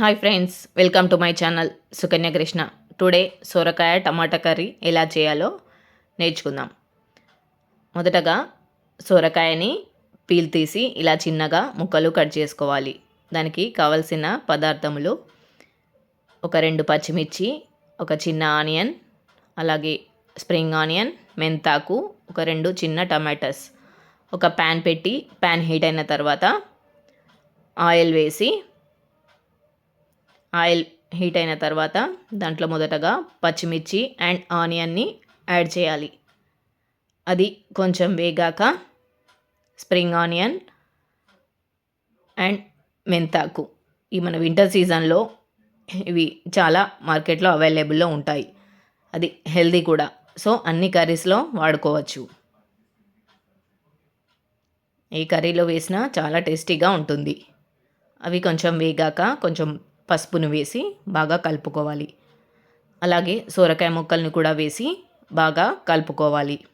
Hi friends welcome to my channel Sukanya Krishna today సొరకాయ tomato curry ఎలా చేయాలో నేర్చుకుందాం. మొదటగా సొరకాయని పీల్ తీసి ఇలా చిన్నగా ముక్కలు కట్ చేసుకోవాలి. దానికి కావలసిన పదార్థములు ఒక రెండు పచ్చిమిర్చి ఒక చిన్న ఆనియన్ అలాగే స్ప్రింగ్ ఆనియన్ మెంతాకు ఒక రెండు చిన్న టమాటాస్. ఒక ప్యాన్ పెట్టి ప్యాన్ హీట్ అయిన తర్వాత ఆయిల్ వేసి ఆయిల్ హీట్ అయిన తర్వాత దాంట్లో మొదటగా పచ్చిమిర్చి అండ్ ఆనియన్ని యాడ్ చేయాలి. అది కొంచెం వేగాక స్ప్రింగ్ ఆనియన్ అండ్ మెంతాకు. ఈ మన వింటర్ సీజన్లో ఇవి చాలా మార్కెట్లో అవైలబుల్లో ఉంటాయి. అది హెల్దీ కూడా. సో అన్ని కర్రీస్లో వాడుకోవచ్చు. ఈ కర్రీలో వేసినా చాలా టేస్టీగా ఉంటుంది. అవి కొంచెం వేగాక కొంచెం పసుపును వేసి బాగా కలుపుకోవాలి. అలాగే సొరకాయ ముక్కల్ని కూడా వేసి బాగా కలుపుకోవాలి.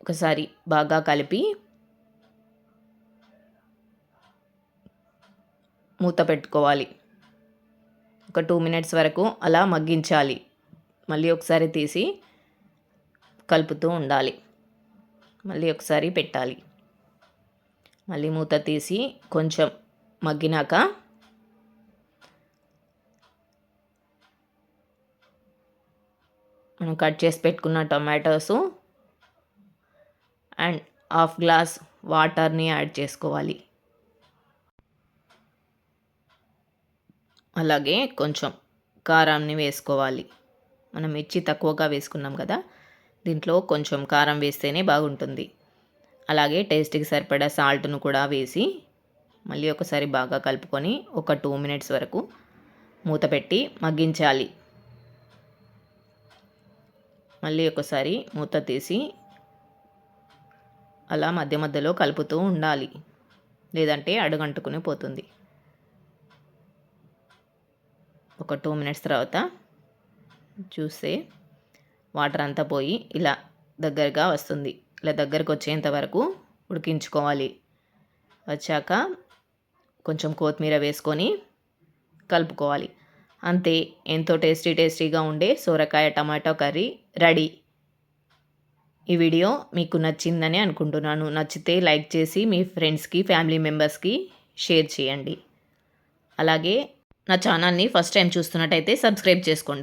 ఒకసారి బాగా కలిపి మూత పెట్టుకోవాలి. ఒక టూ మినిట్స్ వరకు అలా మగ్గించాలి. మళ్ళీ ఒకసారి తీసి కలుపుతూ ఉండాలి. మళ్ళీ ఒకసారి పెట్టాలి. మళ్ళీ మూత తీసి కొంచెం మగ్గినాక మనం కట్ చేసి పెట్టుకున్న టొమాటోసు అండ్ హాఫ్ గ్లాస్ వాటర్ని యాడ్ చేసుకోవాలి. అలాగే కొంచెం కారాన్ని వేసుకోవాలి. మనం మిర్చి తక్కువగా వేసుకున్నాం కదా దీంట్లో కొంచెం కారం వేస్తేనే బాగుంటుంది. అలాగే టేస్ట్కి సరిపడా సాల్ట్ను కూడా వేసి మళ్ళీ ఒకసారి బాగా కలుపుకొని ఒక టూ మినిట్స్ వరకు మూత పెట్టి మగ్గించాలి. మళ్ళీ ఒకసారి మూత తీసి అలా మధ్య మధ్యలో కలుపుతూ ఉండాలి. లేదంటే అడుగంటుకుని పోతుంది. ఒక టూ మినిట్స్ తర్వాత చూస్తే వాటర్ అంతా పోయి ఇలా దగ్గరగా వస్తుంది. ఇలా దగ్గరకు వచ్చేంత వరకు ఉడికించుకోవాలి. వచ్చాక కొంచెం కొత్తిమీర వేసుకొని కలుపుకోవాలి. అంతే ఎంతో టేస్టీ టేస్టీగా ఉండే సోరకాయ టమాటో కర్రీ రెడీ. ఈ వీడియో మీకు నచ్చిందని అనుకుంటున్నాను. నచ్చితే లైక్ చేసి మీ ఫ్రెండ్స్కి ఫ్యామిలీ మెంబర్స్కి షేర్ చేయండి. అలాగే నా ఛానల్ని ఫస్ట్ టైం చూస్తున్నట్టయితే సబ్స్క్రైబ్ చేసుకోండి.